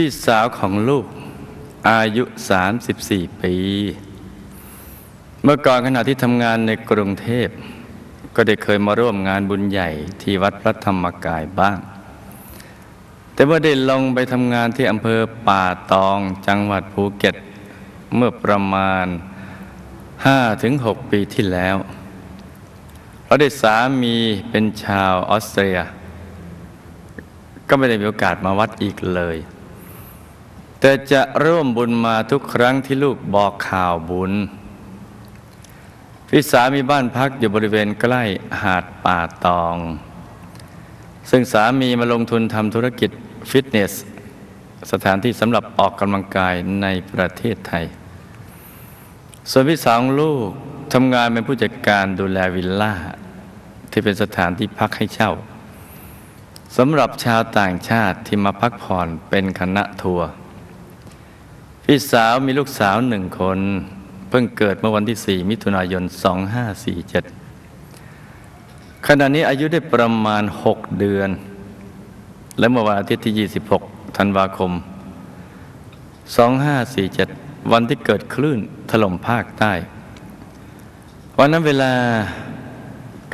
พี่สาวของลูกอายุ 34 ปี เมื่อก่อนขณะที่ทำงานในกรุงเทพ ก็ได้เคยมาร่วมงานบุญใหญ่ที่วัดพระธรรมกายบ้าง แต่เมื่อได้ลงไปทำงานที่อำเภอป่าตองจังหวัดภูเก็ต เมื่อประมาณ 5-6 ปีที่แล้วเราได้สามีเป็นชาวออสเตรีย ก็ไม่ได้มีโอกาสมาวัดอีกเลย แต่จะร่วมบุญมาทุกครั้งที่ลูกบอกข่าวบุญ พี่สามีบ้านพักอยู่บริเวณใกล้หาดป่าตอง ซึ่งสามีมาลงทุนทำธุรกิจฟิตเนส สถานที่สำหรับออกกำลังกายในประเทศไทย ส่วนพี่สาวลูกทำงานเป็นผู้จัดการดูแลวิลล่า ที่เป็นสถานที่พักให้เช่าสำหรับชาวต่างชาติที่มาพักผ่อนเป็นคณะทัวร์ พี่สาวมีลูกสาวหนึ่งคน เพิ่งเกิดเมื่อวันที่ 4 มิถุนายน 2547 ขณะนี้อายุได้ประมาณ 6 เดือน และเมื่อวันอาทิตย์ที่ 26 ธันวาคม 2547 วันที่เกิดคลื่นถล่มภาคใต้ วันนั้นเวลา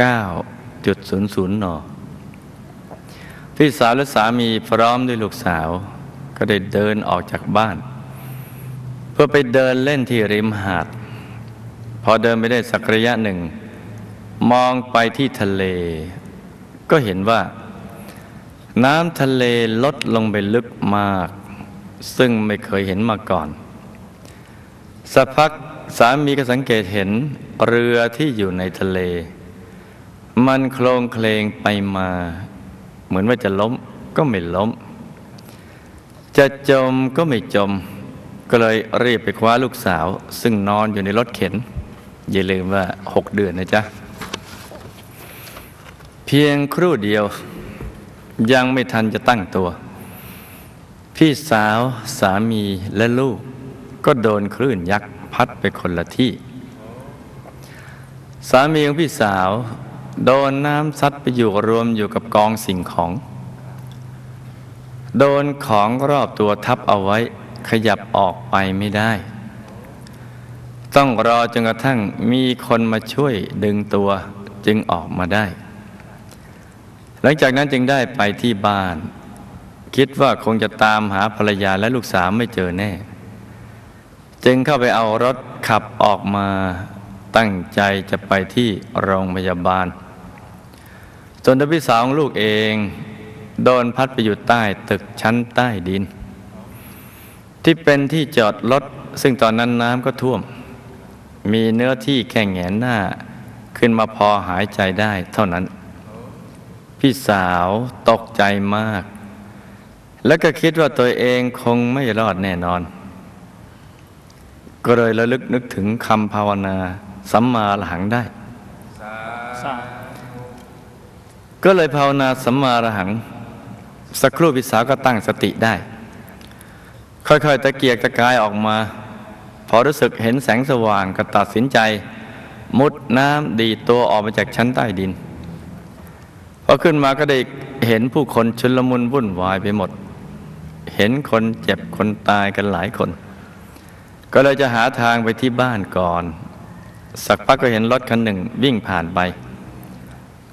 9.00 น พี่สาวและสามีพร้อมด้วยลูกสาว ก็ได้เดินออกจากบ้าน เพื่อไปเดินเล่นที่ริมหาด พอเดินไปได้สักระยะหนึ่ง มองไปที่ทะเล ก็เห็นว่า น้ำทะเลลดลงไปลึกมาก ซึ่งไม่เคยเห็นมาก่อน สักพักสามีก็สังเกตเห็นเรือที่อยู่ในทะเล มันโคลงเคลงไปมา เหมือนว่าจะล้มก็ไม่ล้ม จะจมก็ไม่จม ก็เลยรีบไปคว้าลูกสาว ซึ่งนอนอยู่ในรถเข็น อย่าลืมว่าหกเดือนนะจ๊ะ เพียงครู่เดียว ยังไม่ทันจะตั้งตัว พี่สาวสามีและลูก ก็โดนคลื่นยักษ์พัดไปคนละที่ สามีของพี่สาว โดนน้ำซัดไปอยู่รวมอยู่กับกองสิ่งของ โดนของรอบตัวทับเอาไว้ ขยับออกไปไม่ได้ ต้องรอจนกระทั่งมีคนมาช่วยดึงตัวจึงออกมาได้ หลังจากนั้นจึงได้ไปที่บ้าน คิดว่าคงจะตามหาภรรยาและลูกสาวไม่เจอแน่ จึงเข้าไปเอารถขับออกมาตั้งใจจะไปที่โรงพยาบาลจนทพี่สาวของลูกเอง โดนพัดไปอยู่ใต้ตึกชั้นใต้ดิน ที่เป็นที่จอดรถซึ่งตอนนั้นน้ำก็ท่วม มีเนื้อที่แค่งแงนหน้า ขึ้นมาพอหายใจได้เท่านั้น พี่สาวตกใจมาก แล้วก็คิดว่าตัวเองคงไม่รอดแน่นอน ก็เลยระลึกนึกถึงคำภาวนาสัมมาอรหังได้ก็เลยภาวนาสัมมาอรหัง สักครู่พี่สาวก็ตั้งสติได้ ค่อยๆตะเกียกตะกายออกมา พอรู้สึกเห็นแสงสว่างก็ตัดสินใจ มุดน้ำดีตัวออกมาจากชั้นใต้ดินพอขึ้นมาก็ได้เห็นผู้คนชุลมุนวุ่นวายไปหมด เห็นคนเจ็บคนตายกันหลายคน ก็เลยจะหาทางไปที่บ้านก่อน สักพักก็เห็นรถคันหนึ่งวิ่งผ่านไป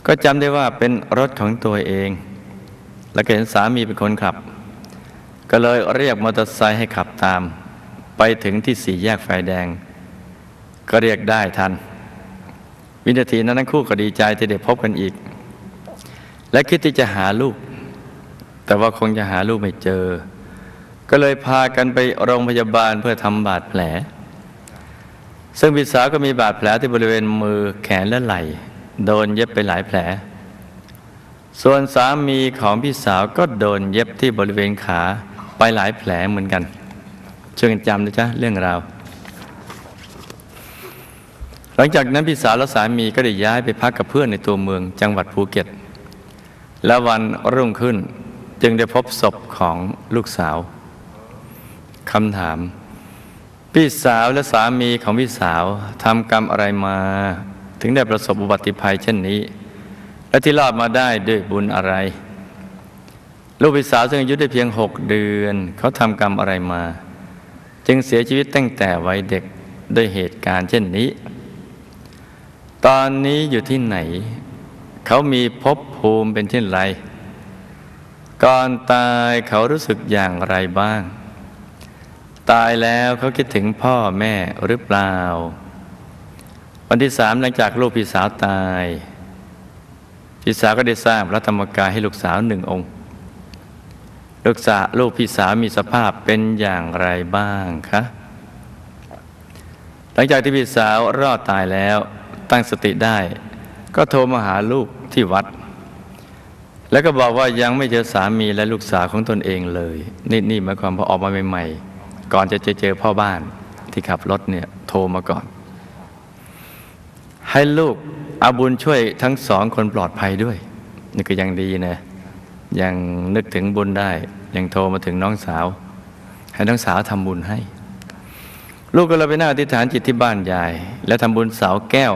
ก็จำได้ว่าเป็นรถของตัวเอง แล้วก็เห็นสามีเป็นคนขับ ก็เลยเรียกมอเตอร์ไซค์ให้ขับตาม ไปถึงที่สี่แยกไฟแดง ก็เรียกได้ทัน วินาทีนั้นทั้งคู่ก็ดีใจที่ได้พบกันอีก และคิดที่จะหาลูก แต่ว่าคงจะหาลูกไม่เจอ ก็เลยพากันไปโรงพยาบาลเพื่อทำบาดแผล ซึ่งพี่สาวก็มีบาดแผลที่บริเวณมือแขนและไหล่โดนเย็บไปหลายแผล ส่วนสามีของพี่สาวก็โดนเย็บที่บริเวณขา ไปหลายแผลเหมือนกัน ช่วยกันจำนะจ๊ะเรื่องราว หลังจากนั้นพี่สาวและสามีก็ได้ย้ายไปพักกับเพื่อนในตัวเมืองจังหวัดภูเก็ต และวันรุ่งขึ้นจึงได้พบศพของลูกสาวคำถาม พี่สาวและสามีของพี่สาวทำกรรมอะไรมา ถึงได้ประสบอุบัติภัยเช่นนี้ และที่รอดมาได้ด้วยบุญอะไร ลูกพี่สาวซึ่งอายุได้เพียงหกเดือน เขาทำกรรมอะไรมา จึงเสียชีวิตตั้งแต่วัยเด็กด้วยเหตุการณ์เช่นนี้ ตอนนี้อยู่ที่ไหน เขามีภพภูมิเป็นเช่นไร ก่อนตายเขารู้สึกอย่างไรบ้าง ตายแล้วเขาคิดถึงพ่อแม่หรือเปล่า วันที่สามหลังจากลูกพี่สาวตาย พี่สาวก็ได้สร้างพระธรรมกายให้ลูกสาวหนึ่งองค์ ลูกสาวลูกพี่สาวมีสภาพเป็นอย่างไรบ้างคะหลังจากที่พี่สาวรอดตายแล้วตั้งสติได้ ก็โทรมาหาลูกที่วัด แล้วก็บอกว่ายังไม่เจอสามีและลูกสาวของตนเองเลย นี่นี่หมายความพอออกมาใหม่ๆ ก่อนจะเจอเจอพ่อบ้านที่ขับรถเนี่ยโทรมาก่อน ให้ลูกอาบุญช่วยทั้งสองคนปลอดภัยด้วย นี่ก็ยังดีนะ ยังนึกถึงบุญได้ ยังโทรมาถึงน้องสาว ให้น้องสาวทำบุญให้ ลูกก็เลยไปนั่งอธิษฐานจิตที่บ้านยาย และทำบุญเสาแก้ว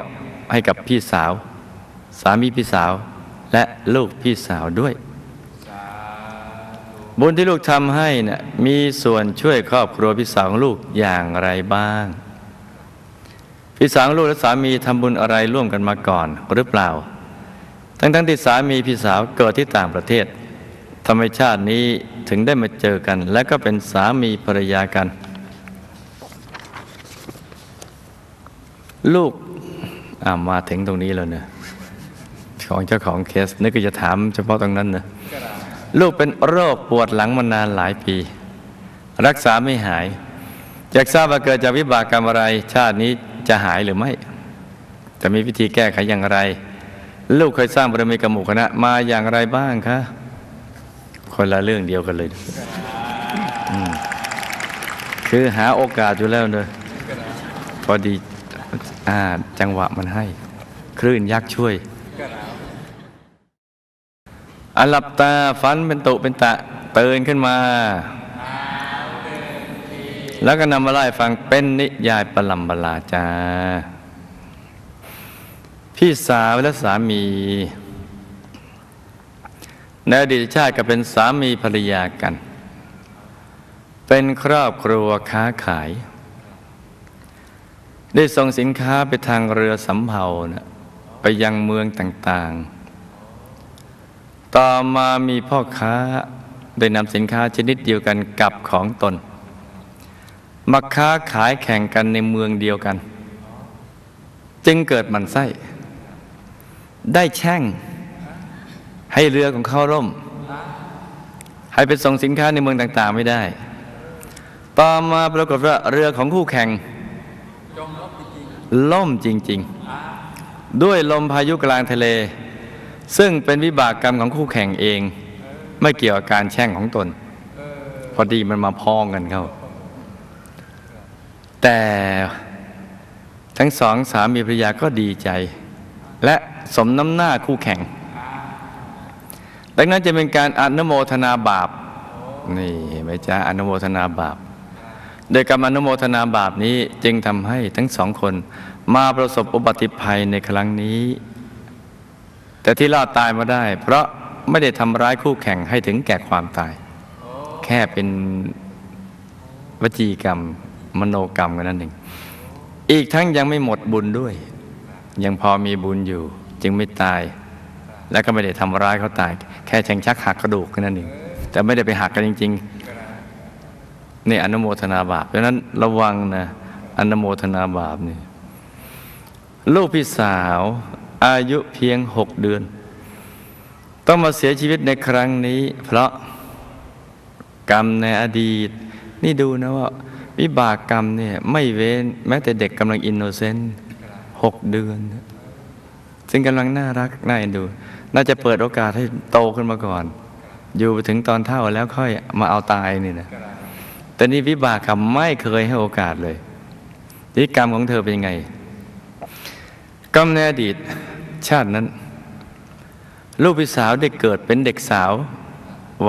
ให้กับพี่สาว สามีพี่สาว และลูกพี่สาวด้วย บุญที่ลูกทำให้นะ่ะมีส่วนช่วยครอบครัวพี่สาวของลูกอย่างไรบ้าง พี่สาวลูกและสามีทำบุญอะไรร่วมกันมาก่อนหรือเปล่า ทั้งๆที่สามีพี่สาวเกิดที่ต่างประเทศ ทำไมชาตินี้ถึงได้มาเจอกัน และก็เป็นสามีภรรยากัน ลูกมาถึงตรงนี้แล้วเนะของเจ้าของเคสนึกก็จะถามเฉพาะตรงนั้นนะลูกเป็นโรคปวดหลังมานานหลายปี รักษาไม่หายอยากทราบว่าเกิดจากวิบากกรรมอะไร ชาตินี้จะหายหรือไม่ จะมีวิธีแก้ไขอย่างไร ลูกเคยสร้างบารมีกับหมู่คณะมาอย่างไรบ้างคะ คนละเรื่องเดียวกันเลยคือหาโอกาสอยู่แล้วเนอะพอดีอจังหวะมันให้ คลื่นยักษ์ช่วยอันหลับตาฝันเป็นตุเป็นตะเตื่นขึ้นมา แล้วก็นำมาไล่ฟังเป็นนิยายปลัมบลาจา พี่สาวและสามี ในอดีตชาติก็เป็นสามีภรรยากัน เป็นครอบครัวค้าขาย ได้ส่งสินค้าไปทางเรือสำเภานะไปยังเมืองต่างๆ ต่อมามีพ่อค้าได้นำสินค้าชนิดเดียวกันกับของตน มาค้าขายแข่งกันในเมืองเดียวกัน จึงเกิดหมันไส้ ได้แช่ง ให้เรือของเขาล่ม ให้ไปส่งสินค้าในเมืองต่างๆไม่ได้ ต่อมาปรากฏว่าเรือของคู่แข่งล่มจริง ๆ ด้วยลมพายุกลางทะเล ซึ่งเป็นวิบากกรรมของคู่แข่งเอง ไม่เกี่ยวกับการแช่งของตน พอดีมันมาพ้องกันเข้า แต่ทั้งสองสามีภรรยาก็ดีใจ และสมน้ำหน้าคู่แข่ง ดังนั้นจะเป็นการอนุโมทนาบาป นี่เห็นไหมจ๊ะอนุโมทนาบาป โดยการอนุโมทนาบาปนี้จึงทำให้ทั้งสองคนมาประสบอุบัติภัยในครั้งนี้ แต่ที่รอดตายมาได้ เพราะไม่ได้ทำร้ายคู่แข่งให้ถึงแก่ความตาย แค่เป็นวจีกรรม มโนกรรมกันนั่นเองอีกทั้งยังไม่หมดบุญด้วย ยังพอมีบุญอยู่ จึงไม่ตาย และก็ไม่ได้ทำร้ายเขาตาย ค่แทงชักหักกระดูกแค่นั้นเองแต่ไม่ได้ไปหักกันจริงๆนี่อนุโมทนาบาปเพราะฉะนั้นระวังนะอนุโมทนาบาปนี่ลูกพี่สาวอายุเพียงหกเดือน ต้องมาเสียชีวิตในครั้งนี้ เพราะกรรมในอดีต นี่ดูนะว่า วิบากกรรมเนี่ยไม่เว้นแม้แต่เด็กกำลังอินโนเซนต์หกเดือน ซึ่งกำลังน่ารักน่าเอ็นดู น่าจะเปิดโอกาสให้โตขึ้นมาก่อน อยู่ไปถึงตอนเท่าแล้วค่อยมาเอาตายนี่นะแต่นี่วิบากกรรมไม่เคยให้โอกาสเลยนี่กรรมของเธอเป็นยังไงกรรมในอดีตชาตินั้น ลูกพี่สาวได้เกิดเป็นเด็กสาว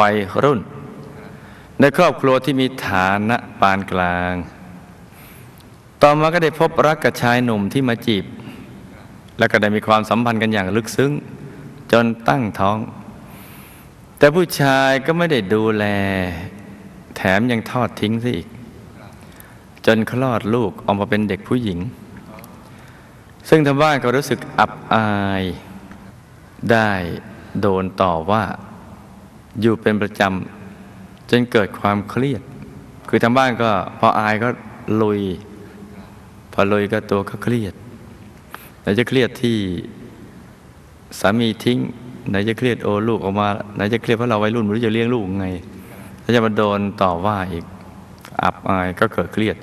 วัยรุ่น ในครอบครัวที่มีฐานะปานกลาง ต่อมาก็ได้พบรักกับชายหนุ่มที่มาจีบ แล้วก็ได้มีความสัมพันธ์กันอย่างลึกซึ้ง จนตั้งท้อง แต่ผู้ชายก็ไม่ได้ดูแล แถมยังทอดทิ้งซะอีก จนคลอดลูกออกมาเป็นเด็กผู้หญิง ซึ่งทางบ้านก็รู้สึกอับอายได้โดนต่อว่าอยู่เป็นประจำจนเกิดความเครียด คือทางบ้านก็พออายก็ลุย พอลุยก็ตัวก็เครียด ไหนจะเครียดที่สามีทิ้ง ไหนจะเครียดโอลูกออกมาไหนจะเครียดเพราะเราวัยรุ่นไม่รู้จะเลี้ยงลูกไงแล้วจะมาโดนต่อว่าอีกอับอายก็เกิดเครียด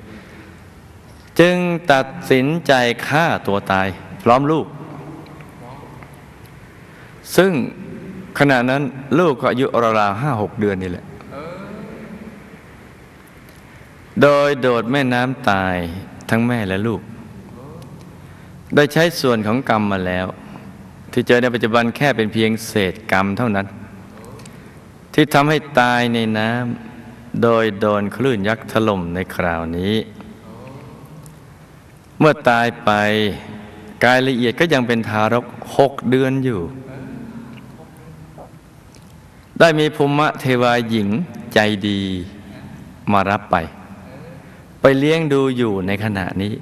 จึงตัดสินใจฆ่าตัวตาย พร้อมลูก ซึ่งขณะนั้นลูกก็อายุราวๆห้าหกเดือนนี่แหละโดยโดดแม่น้ำตายทั้งแม่และลูก โดยใช้ส่วนของกรรมมาแล้ว ที่เจอในปัจจุบันแค่เป็นเพียงเศษกรรมเท่านั้น ที่ทำให้ตายในน้ำโดยโดนคลื่นยักษ์ถล่มในคราวนี้ เมื่อตายไปกายละเอียดก็ยังเป็นทารกหกเดือนอยู่ ได้มีภูมิเทวาหญิงใจดีมารับไป ไปเลี้ยงดูอยู่ในขณะนี้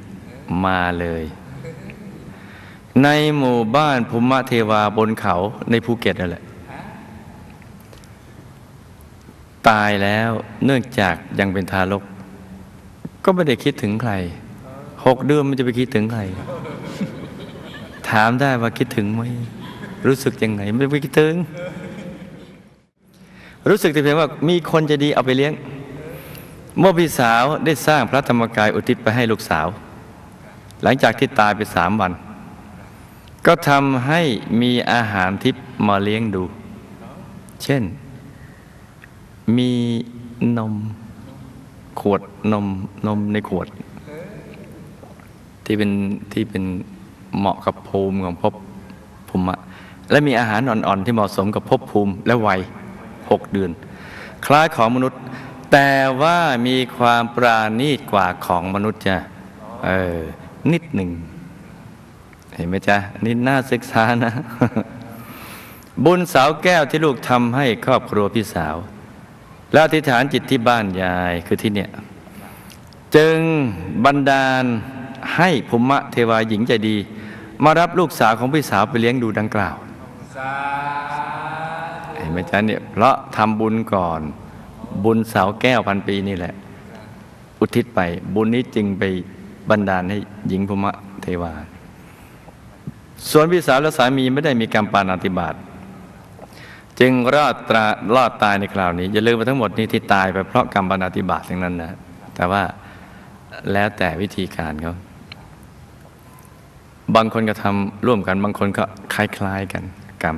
มาเลย ในหมู่บ้านภูมิเทวาบนเขาในภูเก็ตนั่นแหละ ตายแล้วเนื่องจากยังเป็นทารก ก็ไม่ได้คิดถึงใครหกเดือนมันจะไปคิดถึงใคร ถามได้ว่าคิดถึงไหมรู้สึกยังไง ไม่ไปคิดถึง รู้สึกแต่เพียงว่ามีคนจะดีเอาไปเลี้ยงเมื่อพี่สาวได้สร้างพระธรรมกายอุทิศไปให้ลูกสาว หลังจากที่ตายไปสามวัน ก็ทำให้มีอาหารทิพย์มาเลี้ยงดู เช่น มีนม ขวดนมนมในขวด ที่เป็นที่เป็นเหมาะกับภูมิของภพภูมิและมีอาหารอ่อนๆ ที่เหมาะสมกับภพภูมิและวัยหกเดือน คล้ายของมนุษย์ แต่ว่ามีความปราณีตกว่าของมนุษย์จ้ะเออนิดหนึ่ง ห็นไหมจ๊ะนี่น่าศึกษานะ บุญสาวแก้วที่ลูกทำให้ครอบครัวพี่สาว และอธิษฐานจิตที่บ้านยายคือที่เนี่ย จึงบันดาลให้ภูมิเทวาหญิงใจดี มารับลูกสาวของพี่สาวไปเลี้ยงดูดังกล่าวเห็นไหมจ๊ะเนี่ยเพราะทำบุญก่อน บุญสาวแก้วพันปีนี่แหละ อุทิศไปบุญนี้จึงไปบันดาลให้หญิงภูมิเทวา ส่วนพี่สาวและสามีไม่ได้มีกรรมปานาติบาตจึงรอดตรารอดตายในคราวนี้ อย่าลืมว่าทั้งหมดนี้ที่ตายไปเพราะกรรมปานาติบาตทั้งนั้นนะแต่ว่าแล้วแต่วิธีการเขาบางคนก็ทำร่วมกัน บางคนก็คล้ายๆกันกรรม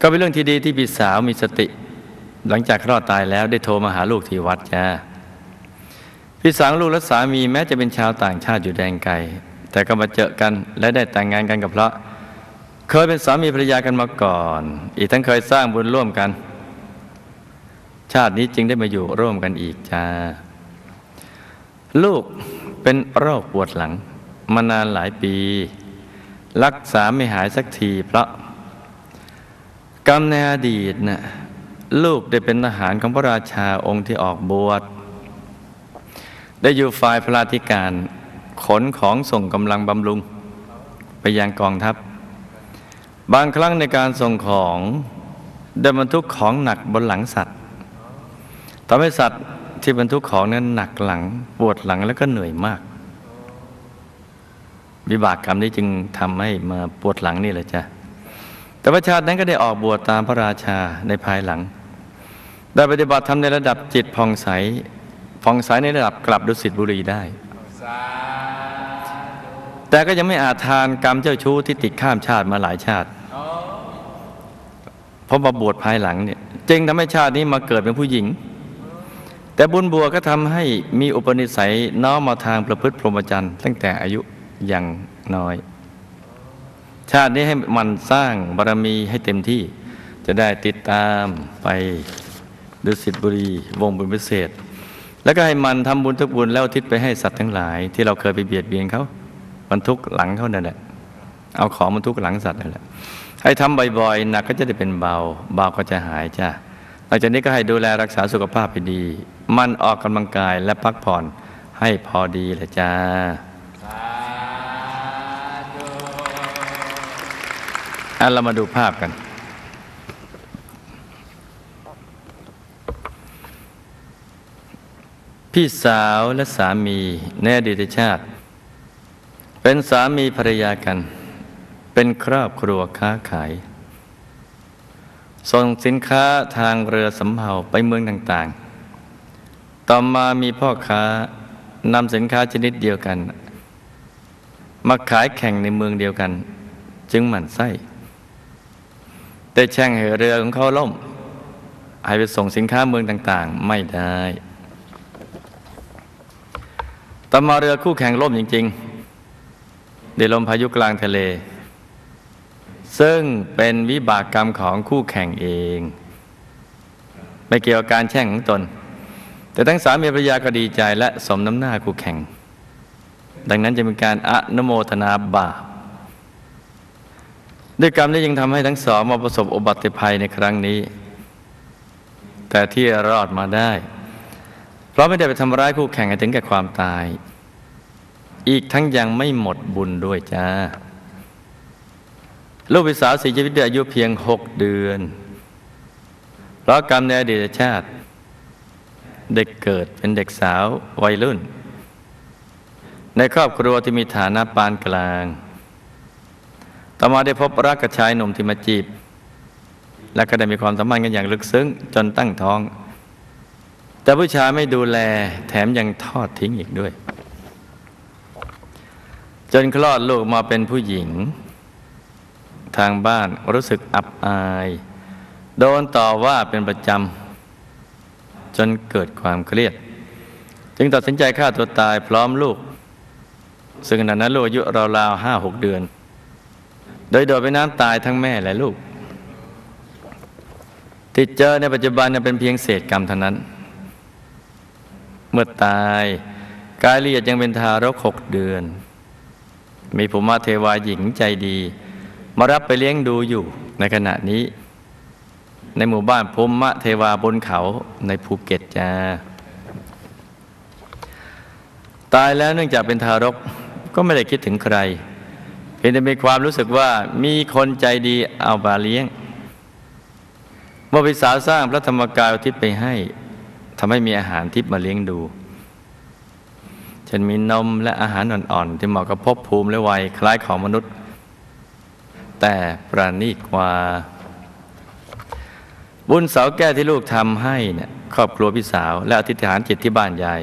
ก็เป็นเรื่องที่ดีที่พี่สาวมีสติ หลังจากรอดตายแล้วได้โทรมาหาลูกที่วัดจ้าพี่สาวลูกและสามีแม้จะเป็นชาวต่างชาติอยู่แดนไกล แต่ก็มาเจอกันและได้แต่งงานกันกับพระ เคยเป็นสามีภรรยากันมาก่อน อีกทั้งเคยสร้างบุญร่วมกัน ชาตินี้จึงได้มาอยู่ร่วมกันอีกจ้าลูกเป็นโรคปวดหลัง มานานหลายปี รักษาไม่หายสักทีเพราะ กรรมในอดีตน่ะลูกได้เป็นทหารของพระราชาองค์ที่ออกบวชได้อยู่ฝ่ายพระราธิการ ขนของส่งกำลังบำรุง ไปยังกองทัพ บางครั้งในการส่งของได้บรรทุกของหนักบนหลังสัตว์ทำให้สัตว์ที่บรรทุกของนั้นหนักหลังปวดหลังแล้วก็เหนื่อยมาก วิบากกรรมนี้จึงทำให้มาปวดหลังนี่แหละจ้ะแต่พระชาตินั้นก็ได้ออกบวชตามพระราชาในภายหลัง ได้ปฏิบัติทำในระดับจิตผ่องใสผ่องใสในระดับกลับดุสิตบุรีได้ แต่ก็ยังไม่อาจทานกรรมเจ้าชู้ที่ติดข้ามชาติมาหลายชาติเพราะมาบวชภายหลังเนี่ยจึงทำให้ชาตินี้มาเกิดเป็นผู้หญิง แต่บุญบัวก็ทำให้มีอุปนิสัยน้อมมาทางประพฤติพรหมจรรย์ตั้งแต่อายุยังน้อย ชาตินี้ให้มันสร้างบารมีให้เต็มที่จะได้ติดตามไปดุสิตบุรีวงบุญพิเศษ แล้วก็ให้มันทำบุญทุกบุญแล้วทิศไปให้สัตว์ทั้งหลาย ที่เราเคยไปเบียดเบียนเขา บรรทุกหลังเขานั่นแหละเอาของบรรทุกหลังสัตว์นั่นแหละให้ทำบ่อยๆหนักก็จะได้เป็นเบา เบาก็จะหายจ้ะหลังจากนี้ก็ให้ดูแลรักษาสุขภาพให้ดี มันออกกำลังกายและพักผ่อนให้พอดีแหละจ้าอะเรามาดูภาพกัน พี่สาวและสามีในอดีตชาติ เป็นสามีภรรยากัน เป็นครอบครัวค้าขาย ส่งสินค้าทางเรือสำเภาไปเมืองต่างๆ ต่อมามีพ่อค้านำสินค้าชนิดเดียวกัน มาขายแข่งในเมืองเดียวกัน จึงหมั่นไส้ แต่แช่งให้เรือของเขาล่มให้ไปส่งสินค้าเมืองต่างๆ ไม่ได้ต่อมาเรือคู่แข่งล่มจริง ๆ ได้ลมพายุกลางทะเล ซึ่งเป็นวิบากกรรมของคู่แข่งเอง ไม่เกี่ยวกับการแช่งของตน แต่ทั้งสามีภรรยาก็ดีใจและสมน้ำหน้าคู่แข่ง ดังนั้นจะเป็นการอนโมทนาบาปด้วยกรรมนี้ยังทำให้ทั้งสองมาประสบอุบัติภัยในครั้งนี้ แต่ที่รอดมาได้ เพราะไม่ได้ไปทำร้ายคู่แข่งถึงแก่ความตาย อีกทั้งยังไม่หมดบุญด้วยจ้า ลูกพี่สาวเสียชีวิตด้วยอายุเพียงหกเดือน เพราะกรรมในอดีตชาติ เด็กเกิดเป็นเด็กสาววัยรุ่น ในครอบครัวที่มีฐานะปานกลาง ต่อมาได้พบรักกับชายหนุ่มที่มาจีบ และก็ได้มีความสัมพันธ์กันอย่างลึกซึ้งจนตั้งท้อง แต่ผู้ชายไม่ดูแลแถมยังทอดทิ้งอีกด้วย จนคลอดลูกมาเป็นผู้หญิง ทางบ้านรู้สึกอับอาย โดนต่อว่าเป็นประจำ จนเกิดความเครียด จึงตัดสินใจฆ่าตัวตายพร้อมลูก ซึ่งขณะนั้นลูกอายุราวๆห้าหกเดือน โดยโดดไปน้ำตายทั้งแม่และลูก ที่เจอในปัจจุบันเนี่ยเป็นเพียงเศษกรรมเท่านั้น เมื่อตายกายละเอียดยังเป็นทารกหกเดือน มีภูมิเทวาหญิงใจดี มารับไปเลี้ยงดูอยู่ในขณะนี้ ในหมู่บ้านภูมิเทวาบนเขาในภูเก็ตจ้าตายแล้วเนื่องจากเป็นทารกก็ไม่ได้คิดถึงใคร เพียงแต่มีความรู้สึกว่ามีคนใจดีเอาบาเลี้ยงเมื่อพิสาวสร้างพระธรรมกายอุทิศไปให้ทำให้มีอาหารทิพย์มาเลี้ยงดู ฉันมีนมและอาหารอ่อนๆ ที่เหมาะกับภพภูมิและวัยคล้ายของมนุษย์ แต่ประณีตกว่า บุญเสาแก้วที่ลูกทำให้เนี่ยครอบครัวพี่สาว และอธิษฐานจิตที่บ้านยาย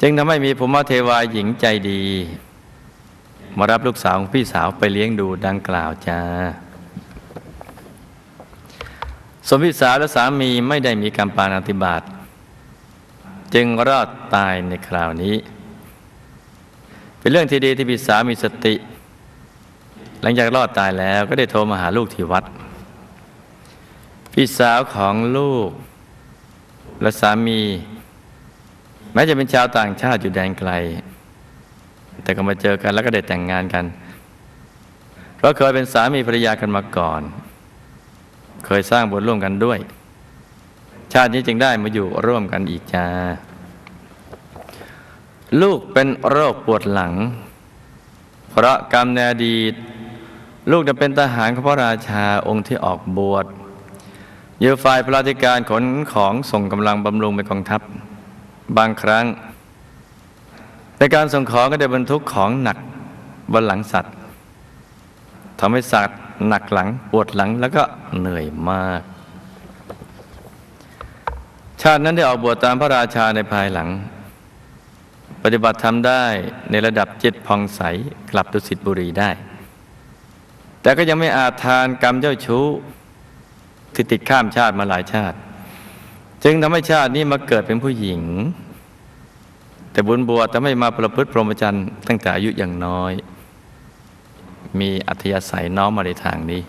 จึงทำให้มีภูมิเทวาหญิงใจดี มารับลูกสาวของพี่สาวไปเลี้ยงดูดังกล่าวจ้าสมพิสาและสามีไม่ได้มีกรรมปานาติบาต จึงรอดตายในคราวนี้ เป็นเรื่องที่ดีที่พี่สาวมีสติ หลังจากรอดตายแล้วก็ได้โทรมาหาลูกที่วัด พี่สาวของลูก และสามี แม้จะเป็นชาวต่างชาติอยู่แดนไกล แต่ก็มาเจอกันแล้วก็ได้แต่งงานกัน เพราะเคยเป็นสามีภรรยากันมาก่อน เคยสร้างบุญร่วมกันด้วย ชาตินี้จึงได้มาอยู่ร่วมกันอีกจ้า ลูกเป็นโรคปวดหลัง เพราะกรรมในอดีต ลูกจะเป็นทหารของพระราชาองค์ที่ออกบวชอยู่ฝ่ายพระราชการขนของส่งกำลังบำรุงไปกองทัพ บางครั้ง ในการส่งของก็ได้บรรทุกของหนักบนหลังสัตว์ทำให้สัตว์หนักหลังปวดหลังแล้วก็เหนื่อยมาก ชาตินั้นได้ออกบวชตามพระราชาในภายหลัง ปฏิบัติทำได้ในระดับจิตพองใสกลับดุสิตบุรีได้ แต่ก็ยังไม่อาจทานกรรมเจ้าชู้ที่ติดข้ามชาติมาหลายชาติ จึงทำให้ชาตินี้มาเกิดเป็นผู้หญิง แต่บุญบวชทำให้มาประพฤติพรหมจรรย์ตั้งแต่อายุอย่างน้อย มีอัธยาศัยน้อมมาในทางนี้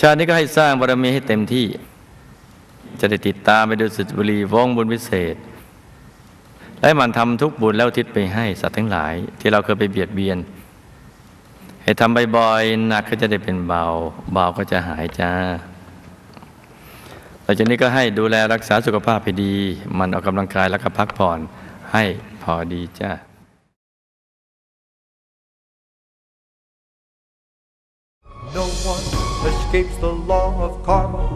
ชาตินี้ก็ให้สร้างบารมีให้เต็มที่ จะได้ติดตามไปดูสุตบุรีวงบุญวิเศษ และมันทำทุกบุญแล้วทิศไปให้สัตว์ทั้งหลาย ที่เราเคยไปเบียดเบียน ให้ทำบ่อยๆหนักก็จะได้เป็นเบา เบาก็จะหายจ้าหลังจากนี้ก็ให้ดูแลรักษาสุขภาพให้ดี มันออกกำลังกายแล้วก็พักผ่อนให้พอดีจ้า No one escapes the law of karma.